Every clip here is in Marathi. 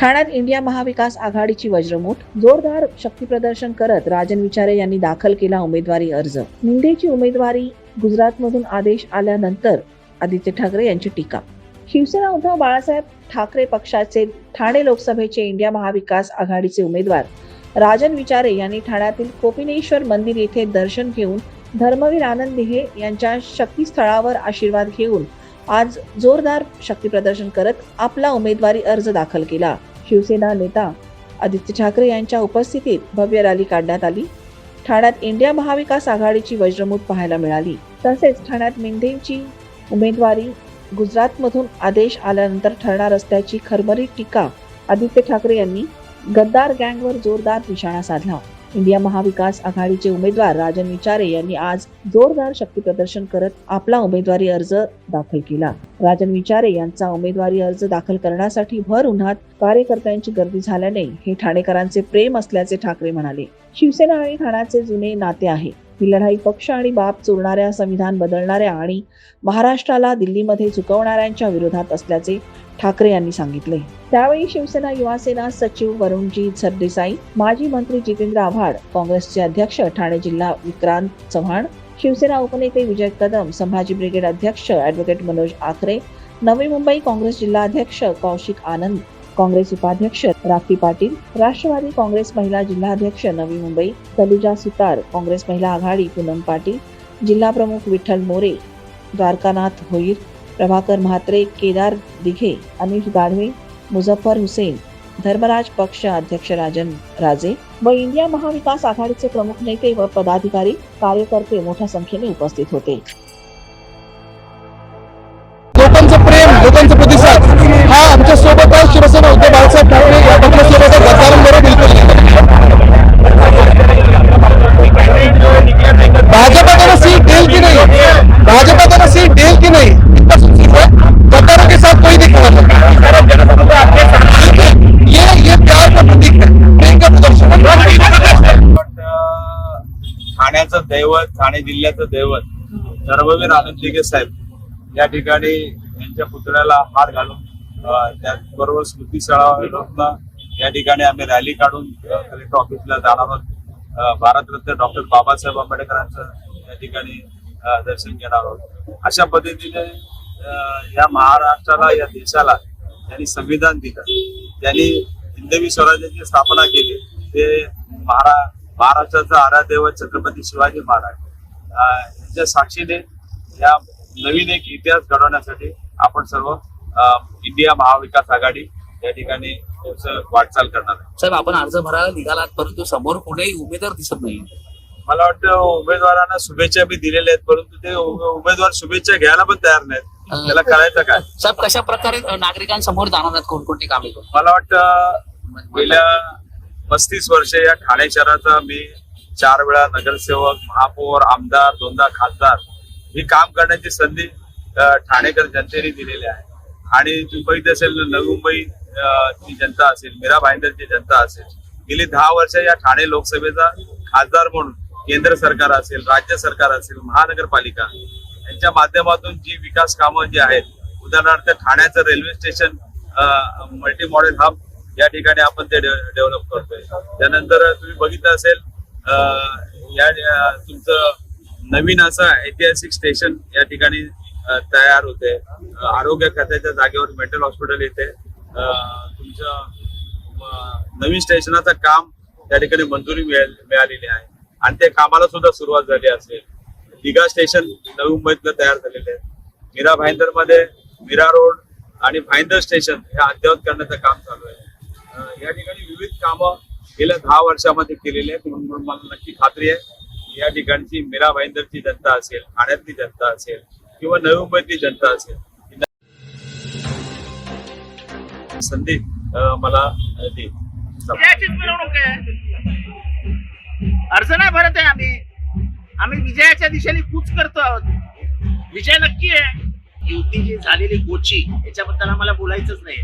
ठाण्यात इंडिया महाविकास आघाडीची वज्रमूठ. जोरदार शक्तीप्रदर्शन करत राजन विचारे यांनी दाखल केला उमेदवारी अर्ज. निंदेची उमेदवारी गुजरातमधून आदेश आल्यानंतर आदित्य ठाकरे यांची टीका. शिवसेना उद्धव बाळासाहेब ठाकरे पक्षाचे ठाणे लोकसभेचे इंडिया महाविकास आघाडीचे उमेदवार राजन विचारे यांनी ठाण्यातील कोपिनेश्वर मंदिर येथे दर्शन घेऊन धर्मवीर आनंद दिघे यांच्या शक्तीस्थळावर आशीर्वाद घेऊन आज जोरदार शक्तीप्रदर्शन करत आपला उमेदवारी अर्ज दाखल केला. शिवसेना नेता आदित्य ठाकरे यांच्या उपस्थितीत भव्य रॅली काढण्यात आली. ठाण्यात इंडिया महाविकास आघाडीची वज्रमूत पाहायला मिळाली. तसेच ठाण्यात मेंढेंची उमेदवारी गुजरातमधून आदेश आल्यानंतर ठरणार असल्याची खरबरी टीका आदित्य ठाकरे यांनी गद्दार गँगवर जोरदार निशाणा साधला. इंडिया महाविकास आघाडीचे उमेदवार राजन विचारे यांनी आज जोरदार शक्ती प्रदर्शन करत आपला उमेदवारी अर्ज दाखल केला. राजन विचारे यांचा उमेदवारी अर्ज दाखल करण्यासाठी भर उन्हात कार्यकर्त्यांची गर्दी झाल्याने हे ठाणेकरांचे प्रेम असल्याचे ठाकरे म्हणाले. शिवसेना आणि ठाण्याचे जुने नाते आहे. ही लढाई पक्ष आणि बाप चोरणाऱ्या संविधान बदलणाऱ्या आणि महाराष्ट्राला दिल्लीमध्ये चुकवणाऱ्यांच्या विरोधात असल्याचे ठाकरे यांनी सांगितले. त्यावेळी शिवसेना युवासेना सचिव वरुणजी सरदेसाई माजी मंत्री जितेंद्र आव्हाड काँग्रेसचे अध्यक्ष ठाणे जिल्हा विक्रांत चव्हाण शिवसेना उपनेते विजय कदम संभाजी ब्रिगेड अध्यक्ष ॲडव्होकेट मनोज आखरे नवी मुंबई काँग्रेस जिल्हा अध्यक्ष कौशिक आनंद काँग्रेस उपाध्यक्ष राखी पाटील राष्ट्रवादी काँग्रेस महिला जिल्हाध्यक्ष नवी मुंबई तनुजा सुतार काँग्रेस महिला आघाडी पूनम पाटील जिल्हा प्रमुख विठ्ठल मोरे द्वारकानाथ होईर प्रभाकर म्हात्रे केदार दिघे अनिश गाढवे मुझफ्फर हुसेन धर्मराज पक्ष अध्यक्ष राजन राजे व इंडिया महाविकास आघाडीचे प्रमुख नेते व पदाधिकारी कार्यकर्ते मोठ्या संख्येने उपस्थित होते. लोकांचं प्रेम लोकांचं हा आमच्यासोबत आहे शिवसेना उद्धव बाळासाहेब ठाकरे. या पक्षासोबत गद्दारांबरोबर बिलकुल भाजपा त्यांना सीट देईल की नाही? भाजपा त्यांना सीट देईल की नाही? गद्दारों के साथ कोई नहीं? ये ये प्यार का प्रतीक है प्रेम का प्रदर्शन ठाण्याचं दैवत ठाणे जिल्ह्याचं दैवत धर्मवीर आनंद दिघे साहेब या ठिकाणी यांच्या पुतळ्याला हार घालून त्याचबरोबर स्मृती स्मृतीस्थळावरून या ठिकाणी आम्ही रॅली काढून कलेक्टर ऑफिसला जाणार आहोत. भारतरत्न डॉक्टर बाबासाहेब आंबेडकरांचं या ठिकाणी दर्शन घेणार आहोत. अशा पद्धतीने अं, या महाराष्ट्राला या देशाला त्यांनी संविधान दिलं. त्यांनी हिंदवी स्वराज्याची स्थापना केली. ते महारा महाराष्ट्राचा आराध्यव छत्रपती शिवाजी महाराज. यांच्या साक्षीने या नवीन एक इतिहास घडवण्यासाठी आपण सर्व इंडिया महाविकास आघाडी या ठिकाणी वाटचाल करणार आहे. साहेब आपण अर्ज भरायला निघालात परंतु समोर कोणीही उमेदवार दिसत नाही मला वाटतं उमेदवारांना शुभेच्छा बी दिलेल्या आहेत परंतु ते उमे- उमेदवार शुभेच्छा घ्यायला पण तयार नाहीत. त्याला करायचं काय? साहेब कशा प्रकारे नागरिकांसमोर जाणार आहेत कोणकोणती कामे मला वाटतं गेल्या पस्तीस वर्ष या ठाणे शहराचा मी चार वेळा नगरसेवक महापौर आमदार दोनदा खासदार ही काम करण्याची संधी ठाणेकर जनतेने दिलेली आहे. आणि मुंबईत असेल नवी मुंबई ची जनता असेल मीरा भाईंदरची जनता असेल. गेली दहा वर्ष या ठाणे लोकसभेचा खासदार म्हणून केंद्र सरकार असेल राज्य सरकार असेल महानगरपालिका यांच्या माध्यमातून जी विकास कामं जी आहेत उदाहरणार्थ ठाण्याचं railway station multi model hub या ठिकाणी आपण ते डेव्हलप करतोय. त्यानंतर तुम्ही बघितलं असेल या तुमचं नवीन असं ऐतिहासिक स्टेशन या ठिकाणी तयार होते. आरोग्य खात्याच्या जागेवर मेंटल हॉस्पिटल येते. तुमचं नवीन स्टेशनाचं काम त्या ठिकाणी मंजुरी मिळालेली आहे. आणि त्या कामाला सुद्धा सुरुवात झाली असेल. दिघा स्टेशन नवी मुंबईतलं तयार झालेले आहे मीरा भाईंदरमध्ये मीरा रोड आणि भाईंदर स्टेशन हे अद्ययावत करण्याचं काम चालू आहे. या ठिकाणी विविध कामं गेल्या दहा वर्षामध्ये केलेली आहेत म्हणून मला नक्की खात्री आहे. या ठिकाणची मीरा भाईंदरची जनता असेल ठाण्यातली जनता असेल किंवा नवी मुंबईतली जनता असेल संधी मला दे. विजयाचीच मिरवणूक आहे. अर्ज नाही भरत आहे आम्ही. आम्ही विजयाच्या दिशेने कूच करतो आहोत. विजय नक्की आहे. युती जी झालेली गोची याच्याबद्दल आम्हाला बोलायचंच नाही.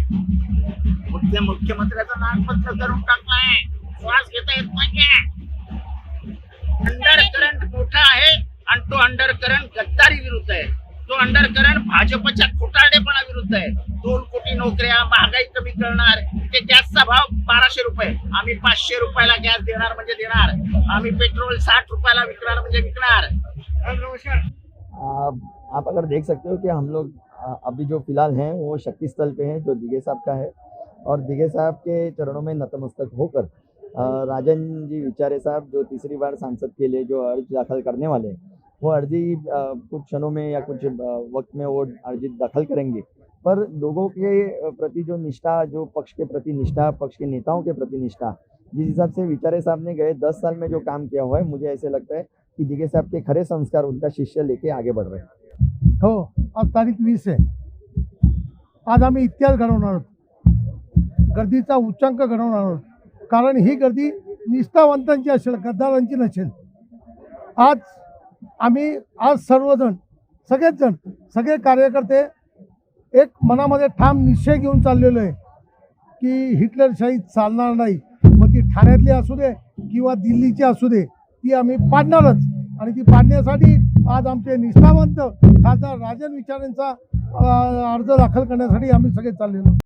मुख्य मुख्यमंत्र्याचं नागपत्र करून टाकलाय श्वास घेता येत नाही अंडर करंट मोठा आहे आणि तो अंडर करंट गद्दारी विरुद्ध आहे. तो अंडरकरंट भाजपच्या खोटारडेपणा विरुद्ध आहे. दोन कोटी नोकऱ्या महागाई कमी करणार ते गॅसचा भाव बाराशे रुपये. आम्ही पाचशे रुपयाला गॅस देणार म्हणजे देणार. आम्ही पेट्रोल साठ रुपयाला विकणार म्हणजे विकणार. नमस्कार. आप अगर देख सकते हो कि हम लोग अभी जो फिलहाल हैं वो शक्ति स्थल पे हैं जो दिगे साहब का है। और दिगे साहब के चरणों में नतमस्तक होकर राजन जी विचारे साहब जो तीसरी बार सांसद के लिए जो अर्ज दाखिल करने वाले हैं वो अर्जी कुछ क्षणों में या कुछ वक्त में वो अर्जी दाखिल करेंगे। पर लोगों के प्रति जो निष्ठा जो पक्ष के प्रति निष्ठा पक्ष के नेताओं के प्रति निष्ठा जिस हिसाब से विचारे साहब ने गए दस साल में जो काम किया हुआ है मुझे ऐसे लगता है कि दिगे साहब के खरे संस्कार उनका शिष्य लेके आगे बढ़ रहे हैं। हो आज तारीख वीस आहे आज आम्ही इतिहास घडवणार आहोत। गर्दीचा उच्चांक घडवणार आहोत। कारण ही गर्दी निष्ठावंतांची असेल गद्दारांची नसेल. आज आम्ही आज सर्वजण सगळेच जण सगळे कार्यकर्ते एक मनामध्ये ठाम निश्चय घेऊन चाललेलो आहे की हिटलरशाही चालणार नाही. मग ती ठाण्यातली असू दे किंवा दिल्लीची असू दे ती आम्ही पाडणारच. आणि ती पाडण्यासाठी आज आमचे निष्ठावंत खासदार राजन विचारेंचा अर्ज दाखल करण्यासाठी आम्ही सगळे चाललेलो